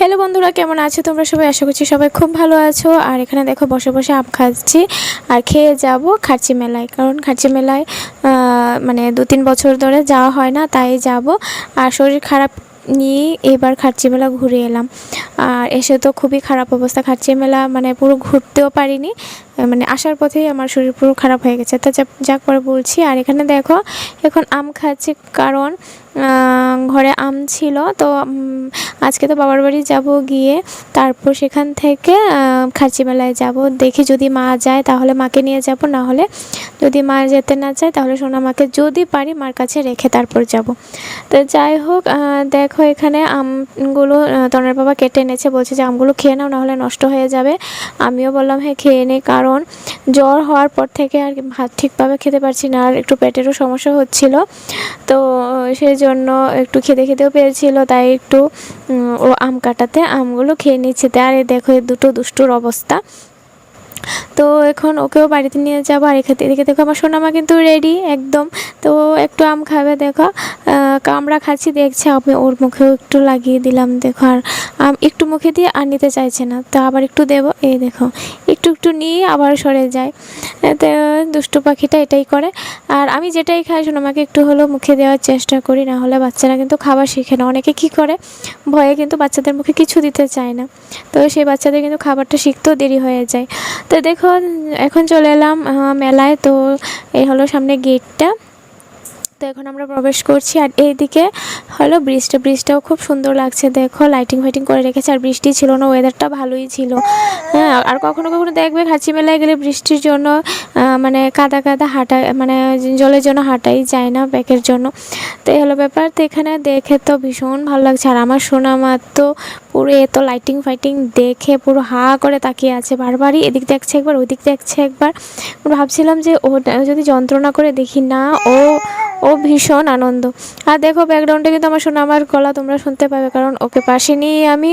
Hello বন্ধুরা, কেমন আছো তোমরা সবাই? আশা করছি সবাই খুব ভালো আছো। আর এখানে দেখো, বসে বসে আম খাচ্ছি আর খেয়ে যাব খাচ্ছি মেলায়। কারণ খাচ্ছি মেলায় মানে দু তিন বছর ধরে যাওয়া হয় না, তাই যাব। আর শরীর খারাপ নিয়ে এবার খাচ্ছি মেলা ঘুরে এলাম। আর এসে তো খুবই খারাপ অবস্থা। খাচ্ছি মেলা মানে পুরো ঘুরতেও পারিনি। মানে আসার পথেই আমার শরীর পুরো খারাপ হয়ে গেছে। তো যাক পরে বলছি। আর এখানে দেখো এখন আম খাচ্ছি কারণ ঘরে আম ছিল। তো আজকে তো বাবার বাড়ি যাব গিয়ে তারপর সেখান থেকে আহ, খার্চি মেলায় যাব। দেখি যদি মা যায় তাহলে মাকে নিয়ে যাব। না হলে যদি মা যেতে না চায় তাহলে সোনা মাকে যদি পারি মার কাছে রেখে তারপর যাব। তো যাই হোক দেখো এখানে আমগুলো তনের বাবা কেটে এনেছে। বলছে যে আমগুলো খেয়ে নাও নাহলে নষ্ট হয়ে যাবে। আমিও বললাম হ্যাঁ খেয়ে নে। কারণ জ্বর হওয়ার পর থেকে আর ভাত ঠিকভাবে খেতে পারছি না আর একটু পেটেরও সমস্যা হচ্ছিল। তো সেই জন্য একটু খেতে খেতেও পেয়েছিল তাই একটু ও আম কাটাতে আমগুলো খেয়ে নিচ্ছে। আর দেখো দুটো দুষ্টুর অবস্থা। তো এখন ওকেও বাড়িতে নিয়ে যাব। আর এখানে এদিকে দেখো, আমার সোনামা কিন্তু রেডি একদম। তো একটু আম খাবে, দেখো। আমরা খাচ্ছি, দেখছে আমি ওর মুখেও একটু লাগিয়ে দিলাম, দেখো আর একটু মুখে দিয়ে আর নিতে চাইছে না। তো আবার একটু দেবো, এই দেখো, একটু একটু নিয়ে আবার সরে যায়। তো দুষ্টু পাখিটা এটাই করে। আর আমি যেটাই খাই, সোনামাকে একটু হলেও মুখে দেওয়ার চেষ্টা করি, না হলে বাচ্চারা কিন্তু খাবার শিখে না। অনেকে কী করে, ভয়ে কিন্তু বাচ্চাদের মুখে কিছু দিতে চায় না। তো সেই বাচ্চাদের কিন্তু খাবারটা শিখতেও দেরি হয়ে যায়। তো দেখো, এখন চলে এলাম মেলায়। তো এই হলো সামনে গেটটা। তো এখন আমরা প্রবেশ করছি আর এইদিকে হলো ব্রিজটা। ব্রিজটাও খুব সুন্দর লাগছে, দেখো লাইটিং ফাইটিং করে রেখেছে আর বৃষ্টি ছিল না ওয়েদারটা ভালোই ছিল। হ্যাঁ আর কখনো কখনো দেখবে খাঁচি মেলায় গেলে বৃষ্টির জন্য মানে কাদা কাদা হাঁটা মানে জলের জন্য হাঁটাই যায় না ব্যাগের জন্য। তো এই হলো ব্যাপার, তো এখানে দেখে তো ভীষণ ভালো লাগছে। আর আমার সোনা মা তো পুরো এত লাইটিং ফাইটিং দেখে পুরো হা করে তাকিয়ে আছে, বারবারই এদিক দেখছে একবার, ওদিক দেখছে একবার। ভাবছিলাম যে ও যদি যন্ত্রণা করে দেখি না, ও ও ভীষণ আনন্দ। আর দেখো ব্যাকগ্রাউন্ডে কিন্তু আমার শোনা আমার গলা তোমরা শুনতে পাবে, কারণ ওকে পাশে নিয়ে আমি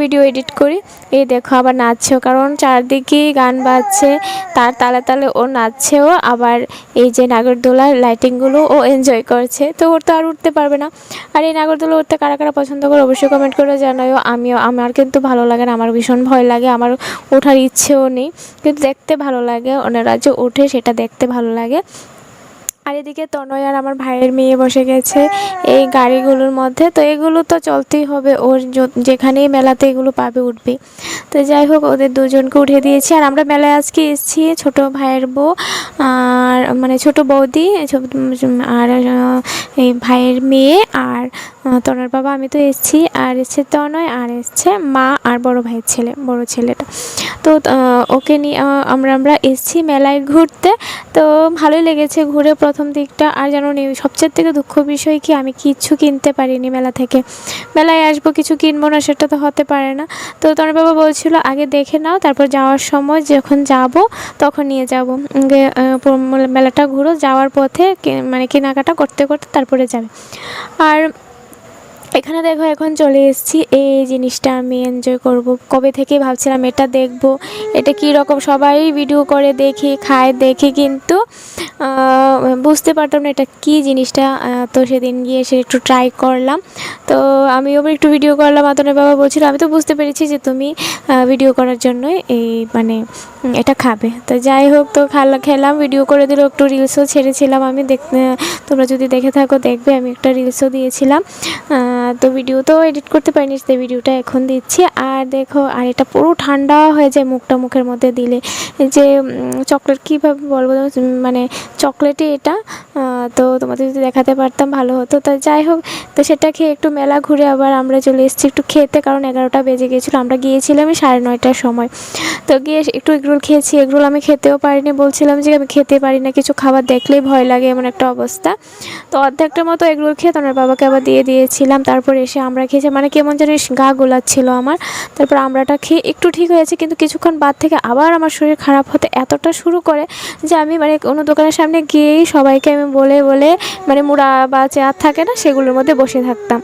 ভিডিও এডিট করি। এই দেখো আবার নাচছেও, কারণ চারদিকেই গান বাজছে, তার তালে তালে ও নাচছেও, আবার এই যে নাগরদোলার লাইটিংগুলো ও এনজয় করছে, তো ওর তো আর উঠতে পারবে না। আর এই নাগরদোলা উঠতে কারা কারা পছন্দ করে অবশ্যই কমেন্ট করে জানাও আমিও, আমার কিন্তু ভালো লাগে না, আমার ভীষণ ভয় লাগে, আমার ওঠার ইচ্ছেও নেই, কিন্তু দেখতে ভালো লাগে ওনারা যে ওঠে সেটা দেখতে ভালো লাগে। আর এদিকে তনয় আর আমার ভাইয়ের মেয়ে বসে গেছে এই গাড়িগুলোর মধ্যে। তো এগুলো তো চলতেই হবে, ওর যেখানেই মেলাতে এগুলো পাবে উঠবে। তো যাই হোক, ওদের দুজনকে উঠে দিয়েছি। আর আমরা মেলায় আজকে এসেছি ছোট ভাইয়ের বউ আর মানে ছোট বৌদি আর এই ভাইয়ের মেয়ে আর আহ, তনয়ের বাবা আমি তো এসেছি। আর এসছে তনয় আর এসছে মা আর বড় ভাইয়ের ছেলে বড় ছেলেটা। তো ওকে নিয়ে আমরা আমরা এসেছি মেলায় ঘুরতে। তো ভালোই লেগেছে ঘুরে প্রথম দিকটা। আর জানো নি সবচেয়ে থেকে দুঃখ বিষয় কি আমি কিচ্ছু কিনতে পারিনি মেলা থেকে। মেলায় আসব কিছু কিনবো না সেটা তো হতে পারে না। তো তোমার বাবা বলছিল আগে দেখে নাও তারপর যাওয়ার সময় যখন যাব তখন নিয়ে যাব। মেলাটা ঘুরো যাওয়ার পথে মানে কেনাকাটা করতে করতে তারপরে যাবে। আর এখানে দেখো এখন চলে এসেছি। এই জিনিসটা আমি এনজয় করব। কবে থেকে ভাবছিলাম এটা দেখব। এটা কী রকম? সবাই ভিডিও করে দেখি, খায়, দেখি কিন্তু বুঝতে পারতাম না এটা কী জিনিসটা। তো সেদিন গিয়ে সে একটু ট্রাই করলাম। তো আবার একটু ভিডিও করলাম আতনের বাবা বলছিল, আমি তো বুঝতে পেরেছি যে তুমি ভিডিও করার জন্যই এই মানে এটা খাবে। তো যাই হোক, তো খালা, খেলাম ভিডিও করে দিল, একটু রিলসও ছেড়েছিলাম আমি। দেখ তোমরা যদি দেখে থাকো, দেখবে, আমি একটা রিলসও দিয়েছিলাম। তো ভিডিও তো এডিট করতে পারিনি তাই ভিডিওটা এখন দিচ্ছি। আর দেখো, আর এটা পুরো ঠান্ডা হয়ে যায় মুখটা মুখের মধ্যে দিলে। যে চকলেট কীভাবে বলব মানে চকলেটই এটা। তো তোমাদের যদি দেখাতে পারতাম ভালো হতো। তো যাই হোক, তো সেটা খেয়ে একটু মেলা ঘুরে আবার আমরা চলে এসেছি একটু খেতে, কারণ এগারোটা বেজে গিয়েছিল আমরা গিয়েছিলাম সাড়ে নয়টার সময়। তো গিয়ে একটু এগরোল খেয়েছি। এগরোল আমি খেতেও পারিনি। বলছিলাম যে আমি খেতে পারি না। কিছু খাবার দেখলেই ভয় লাগে এমন একটা অবস্থা। তো অর্ধেকটার মতো এগরোল খেয়ে তোমার বাবাকে আবার দিয়ে দিয়েছিলাম। তারপর এসে আমরা খেয়েছি মানে কেমন জানি গা গোলাচ্ছিল আমার। তারপর আমরাটা খেয়ে একটু ঠিক হয়েছে কিন্তু কিছুক্ষণ বাদ থেকে আবার আমার শরীর খারাপ হতে এতটা শুরু করে যে আমি মানে কোনো দোকানের সামনে গিয়েই সবাইকে আমি বলে বলে মানে মুড়া বা চেয়ার থাকে না, সেগুলোর মধ্যে বসে থাকতাম।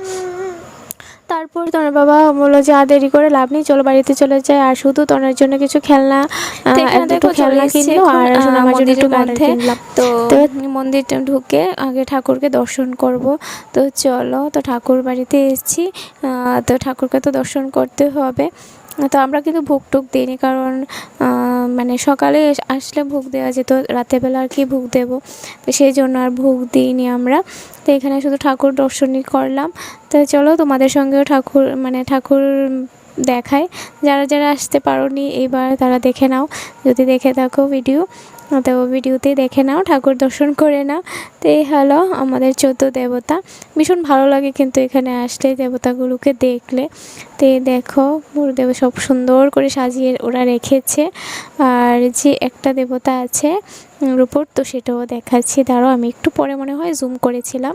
তারপর তোমার বাবা বলল যে আর দেরি করে লাভ নেই চলো বাড়িতে চলে যায় আর শুধু তোমার জন্য কিছু খেলনা দুটো খেলনা কিনলো আর মন্দিরের মধ্যে। তো মন্দিরটা ঢুকে আগে ঠাকুরকে দর্শন করব। তো চলো তো ঠাকুর বাড়িতে এসেছি আহ, তো ঠাকুরকে তো দর্শন করতে হবে। তো আমরা কিন্তু ভোগ টুক দিইনি কারণ মানে সকালে আসলে ভোগ দেওয়া যেত, রাতেরবেলা আর কি ভোগ দেবো। তো সেই জন্য আর ভোগ দিইনি আমরা। তো এখানে শুধু ঠাকুর দর্শনই করলাম। তো চলো তোমাদের সঙ্গেও ঠাকুর মানে ঠাকুর দেখায় যারা যারা আসতে পারোনি এবার তারা দেখে নাও। যদি দেখে থাকো ভিডিও। তো ভিডিওতেই দেখে নাও, ঠাকুর দর্শন করে নাও। তো এই হলো আমাদের চোদ্দ দেবতা। ভীষণ ভালো লাগে কিন্তু এখানে আসলে দেবতাগুলোকে দেখলে। তো দেখো, গুরুদেব সব সুন্দর করে সাজিয়ে ওরা রেখেছে। আর যে একটা দেবতা আছে রূপর, তো সেটাও দেখাচ্ছি। দাঁড়াও, আমি একটু পরে মনে হয় জুম করেছিলাম।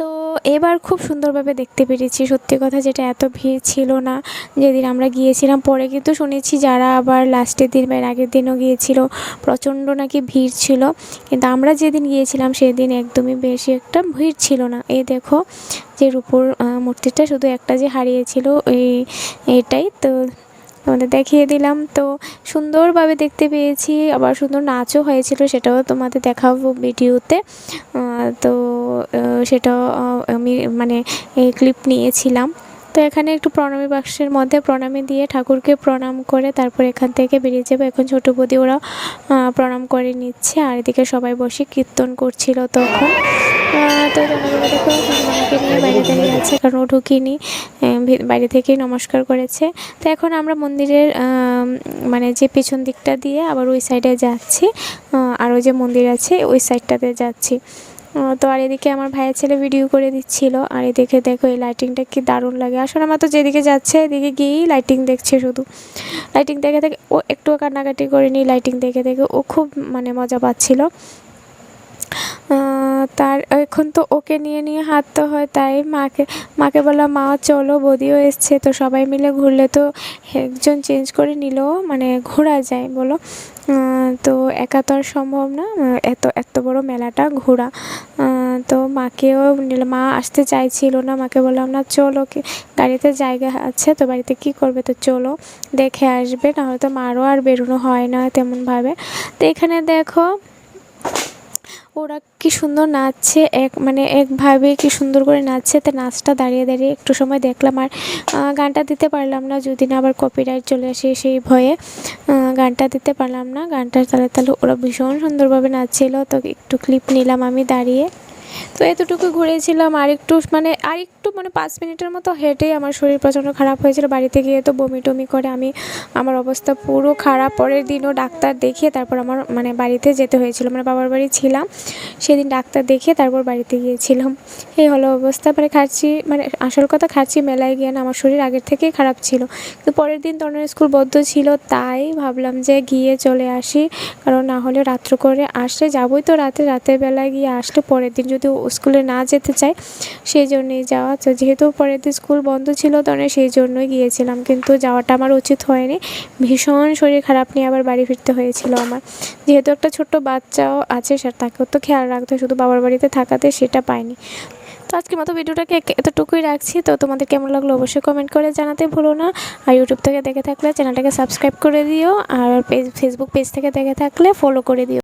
তো এবার খুব সুন্দরভাবে দেখতে পেরেছি। সত্যি কথা যেটা এত ভিড় ছিল না, যেদিন আমরা গিয়েছিলাম, পরে কিন্তু শুনেছি যারা আবার লাস্টের দিন বা আগের দিনও গিয়েছিল, প্রচণ্ড নাকি ভিড় ছিল। কিন্তু আমরা যেদিন গিয়েছিলাম, সেদিন একদমই বেশি একটা ভিড় ছিল না। এই দেখো যে রূপোর মূর্তিটা শুধু একটা যে হারিয়েছিল, এই, এটাই। তো তোমাদের দেখিয়ে দিলাম। তো সুন্দরভাবে দেখতে পেয়েছি, আবার সুন্দর নাচও হয়েছিল, সেটাও তোমাদের দেখাবো ভিডিওতে। তো সেটা আমি মানে ক্লিপ নিয়েছিলাম। তো এখানে একটু প্রণামী বাক্সের মধ্যে প্রণামী দিয়ে ঠাকুরকে প্রণাম করে তারপর এখান থেকে বেরিয়ে যাব। এখন ছোটো বৌদি ওরা প্রণাম করে নিচ্ছে আর এদিকে সবাই বসে কীর্তন করছিল তখন। তো জনগণ দেখো আমাকে নিয়ে বাইরে দাঁড়িয়ে আছে, কারণ ও ঢুকিনি বাইরে থেকেই নমস্কার করেছে। তো এখন আমরা মন্দিরের মানে যে পেছন দিকটা দিয়ে আবার ওই সাইডে যাচ্ছি আর ওই যে মন্দির আছে ওই সাইডটাতে যাচ্ছি। তো আর এদিকে আমার ভাইয়ের ছেলে ভিডিও করে দিচ্ছিল। আর এদিকে দেখো, এই লাইটিংটা কি দারুণ লাগে। আসলে আমার তো যেদিকে যাচ্ছে, এদিকে গিয়েই লাইটিং দেখছে শুধু। লাইটিং দেখে দেখে ও একটু কান্নাকাটি করে করেনি লাইটিং দেখে দেখে ও খুব মানে মজা পাচ্ছিল। তার, এখন তো ওকে নিয়ে নিয়ে হাঁটতে হয়, তাই মাকে মাকে বললাম, মা, চলো, বদিও এসছে। তো সবাই মিলে ঘুরলে তো একজন চেঞ্জ করে নিলেও মানে ঘোরা যায় বলো। তো একা তো আর সম্ভব না, এত এত বড় মেলাটা, ঘোরা। তো মাকেও মা আসতে চাইছিল না, মাকে বললাম, না, চলো কি গাড়িতে জায়গা আছে, তো বাড়িতে কি করবে, তো চলো, দেখে আসবে। নাহলে তো মারও আর বেরোনো হয় না তেমনভাবে। তো এখানে দেখো ওরা কি সুন্দর নাচছে, এক মানে একভাবে কি সুন্দর করে নাচছে। তো নাচটা দাঁড়িয়ে দাঁড়িয়ে একটু সময় দেখলাম আর গানটা দিতে পারলাম না। যদি না আবার কপিরাইট চলে আসে সেই ভয়ে গানটা দিতে পারলাম না। গানটা তাহলে তাহলে ওরা ভীষণ সুন্দরভাবে নাচছিল। তো একটু ক্লিপ নিলাম আমি দাঁড়িয়ে। তো এতটুকু ঘুরেছিলাম। আর একটু মানে আর একটু মানে পাঁচ মিনিটের মতো হেঁটেই আমার শরীর প্রচণ্ড খারাপ হয়েছিল। বাড়িতে গিয়ে তো বমি টমি করে আমি, আমার অবস্থা পুরো খারাপ। পরের দিনও ডাক্তার দেখিয়ে তারপর আমার মানে বাড়িতে যেতে হয়েছিল। মানে বাবার বাড়ি ছিলাম, সেদিন ডাক্তার দেখিয়ে তারপর বাড়িতে গিয়েছিলাম। এই হলো অবস্থা। মানে খাচ্ছি মানে আসল কথা খাচ্ছি মেলায় গিয়ে না, আমার শরীর আগের থেকেই খারাপ ছিল। কিন্তু পরের দিন তনের স্কুল বদ্ধ ছিল, তাই ভাবলাম যে গিয়ে চলে আসি। কারণ না হলে রাত্র করে আসলে যাবোই তো রাতে। রাতের বেলায় গিয়ে আসলে পরের দিন যদি স্কুলে না যেতে চায়, সেই জন্যই যাওয়া। তো যেহেতু পরের দিন স্কুল বন্ধ ছিল তখন সেই জন্যই গিয়েছিলাম। কিন্তু যাওয়াটা আমার উচিত হয়নি। ভীষণ শরীর খারাপ নিয়ে আবার বাড়ি ফিরতে হয়েছিল আমার। যেহেতু একটা ছোট্ট বাচ্চাও আছে সে তাকেও তো খেয়াল রাখতে হয়, শুধু বাবার বাড়িতে থাকাতে সেটা পাইনি। তো আজকের মতো ভিডিওটাকে এতটুকুই রাখছি। তো তোমাদের কেমন লাগল অবশ্যই কমেন্ট করে জানাতে ভুলো না। আর ইউটিউব থেকে দেখে থাকলে চ্যানেলটাকে সাবস্ক্রাইব করে দিও। আর ফেসবুক পেজ থেকে দেখে থাকলে ফলো করে দিও।